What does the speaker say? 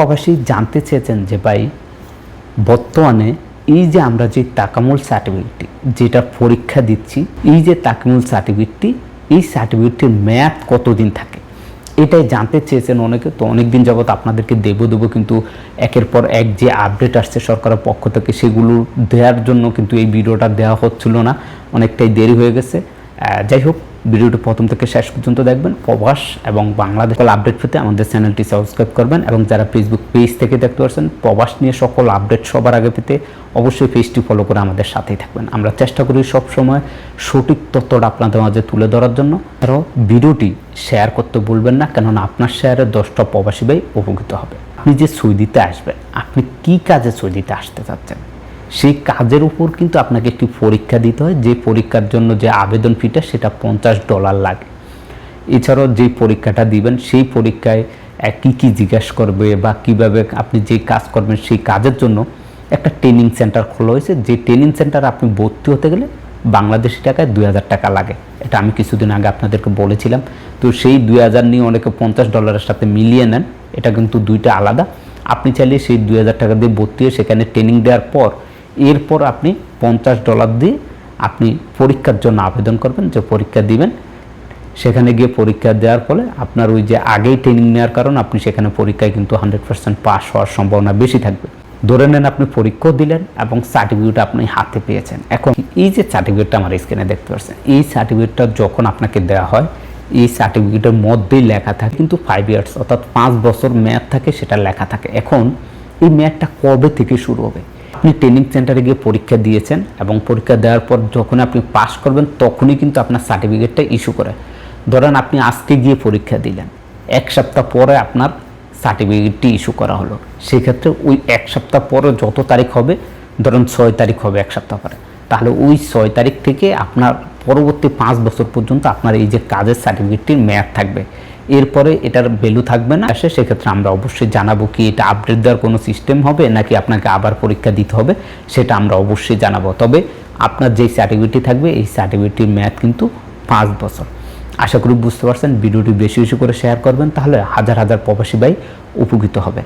প্রবাসী জানতে চেয়েছেন যে ভাই, বর্তমানে এই যে আমরা যে তাকামুল সার্টিফিকেটটি যেটা পরীক্ষা দিচ্ছি, এই যে তাকামুল সার্টিফিকেটটি এই সার্টিফিকেটটির মেয়াদ কতদিন থাকে? এটাই জানতে চেয়েছেন অনেকে, তো অনেক দিন যাবত আপনাদেরকে দেবো দেবো কিন্তু একের পর এক যে আপডেট আসছে সরকারের পক্ষ থেকে, সেগুলো দেওয়ার জন্য কিন্তু এই ভিডিওটা দেওয়া হচ্ছিল না, অনেকটাই দেরি হয়ে গেছে। যাই হোক ভিডিওটি প্রথম থেকে শেষ পর্যন্ত দেখবেন। প্রবাস এবং বাংলাদেশ আপডেট পেতে আমাদের চ্যানেলটি সাবস্ক্রাইব করবেন এবং যারা ফেসবুক পেজ থেকে দেখতে পাচ্ছেন প্রবাস নিয়ে সকল আপডেট সবার আগে পেতে অবশ্যই পেজটি ফলো করে আমাদের সাথেই থাকবেন। আমরা চেষ্টা করি সব সময় সঠিক তথ্যটা আপনাদের মাঝে তুলে ধরার জন্য। আরও ভিডিওটি শেয়ার করতে বলবেন না, কেননা আপনার শেয়ারে দশটা প্রবাসী ভাই উপকৃত হবে। আপনি যে সৌদিতে আসবেন, আপনি কি কাজে সৌদিতে আসতে চাচ্ছেন? সেই কাজের উপর কিন্তু আপনাকে একটি পরীক্ষা দিতে হয়। যে পরীক্ষার জন্য যে আবেদন ফিটা সেটা পঞ্চাশ ডলার লাগে। এছাড়াও যে পরীক্ষাটা দিবেন, সেই পরীক্ষায় কী কী জিজ্ঞেস করবে বা কীভাবে আপনি যে কাজ করবেন সেই কাজের জন্য একটা ট্রেনিং সেন্টার খোলা হয়েছে। যে ট্রেনিং সেন্টার আপনি ভর্তি হতে গেলে বাংলাদেশি টাকায় দুই হাজার টাকা লাগে। এটা আমি কিছুদিন আগে আপনাদেরকে বলেছিলাম। তো সেই দুই হাজার নিয়ে অনেকে পঞ্চাশ ডলারের সাথে মিলিয়ে নেন। এটা কিন্তু দুইটা আলাদা। আপনি চাইলে সেই দুই হাজার টাকা দিয়ে ভর্তি হয়ে সেখানে ট্রেনিং দেওয়ার পর এরপর আপনি পঞ্চাশ ডলার দিয়ে আপনি পরীক্ষার জন্য আবেদন করবেন, যে পরীক্ষা দিবেন। সেখানে গিয়ে পরীক্ষা দেওয়ার ফলে আপনার ওই যে আগেই ট্রেনিং নেওয়ার কারণ আপনি সেখানে পরীক্ষায় কিন্তু হান্ড্রেড পার্সেন্ট পাস হওয়ার সম্ভাবনা বেশি থাকবে। ধরে নেন আপনি পরীক্ষাও দিলেন এবং সার্টিফিকেট আপনি হাতে পেয়েছেন। এখন এই যে সার্টিফিকেটটা আমার স্ক্রিনে দেখতে পাচ্ছেন, এই সার্টিফিকেটটা যখন আপনাকে দেওয়া হয়, এই সার্টিফিকেটের মধ্যেই লেখা থাকে, কিন্তু ফাইভ ইয়ার্স অর্থাৎ পাঁচ বছর মেয়াদ থাকে, সেটা লেখা থাকে। এখন এই মেয়াদটা কবে থেকে শুরু হবে? আপনি ট্রেনিং সেন্টারে গিয়ে পরীক্ষা দিয়েছেন এবং পরীক্ষা দেওয়ার পর যখন আপনি পাস করবেন, তখনই কিন্তু আপনার সার্টিফিকেটটা ইস্যু করে। ধরেন আপনি আজকে গিয়ে পরীক্ষা দিলেন, এক সপ্তাহ পরে আপনার সার্টিফিকেটটি ইস্যু করা হলো। সেক্ষেত্রে ওই এক সপ্তাহ পরে যত তারিখ হবে, ধরুন ছয় তারিখ হবে এক সপ্তাহ পরে, তাহলে ওই ছয় তারিখ থেকে আপনার পরবর্তী পাঁচ বছর পর্যন্ত আপনার এই যে কাজের সার্টিফিকেটটির মেয়াদ থাকবে। এরপরে এটার ভ্যালু থাকবে না। আসে, সেক্ষেত্রে আমরা অবশ্যই জানাব কি এটা আপডেট দেওয়ার কোনো সিস্টেম হবে, নাকি আপনাকে আবার পরীক্ষা দিতে হবে, সেটা আমরা অবশ্যই জানাব। তবে আপনার যেই সার্টিফিকেটটি থাকবে, এই সার্টিফিকেটটির মেয়াদ কিন্তু পাঁচ বছর। আশা করি বুঝতে পারছেন, ভিডিওটি বেশি বেশি করে শেয়ার করবেন, তাহলে হাজার হাজার প্রবাসী ভাই উপকৃত হবে।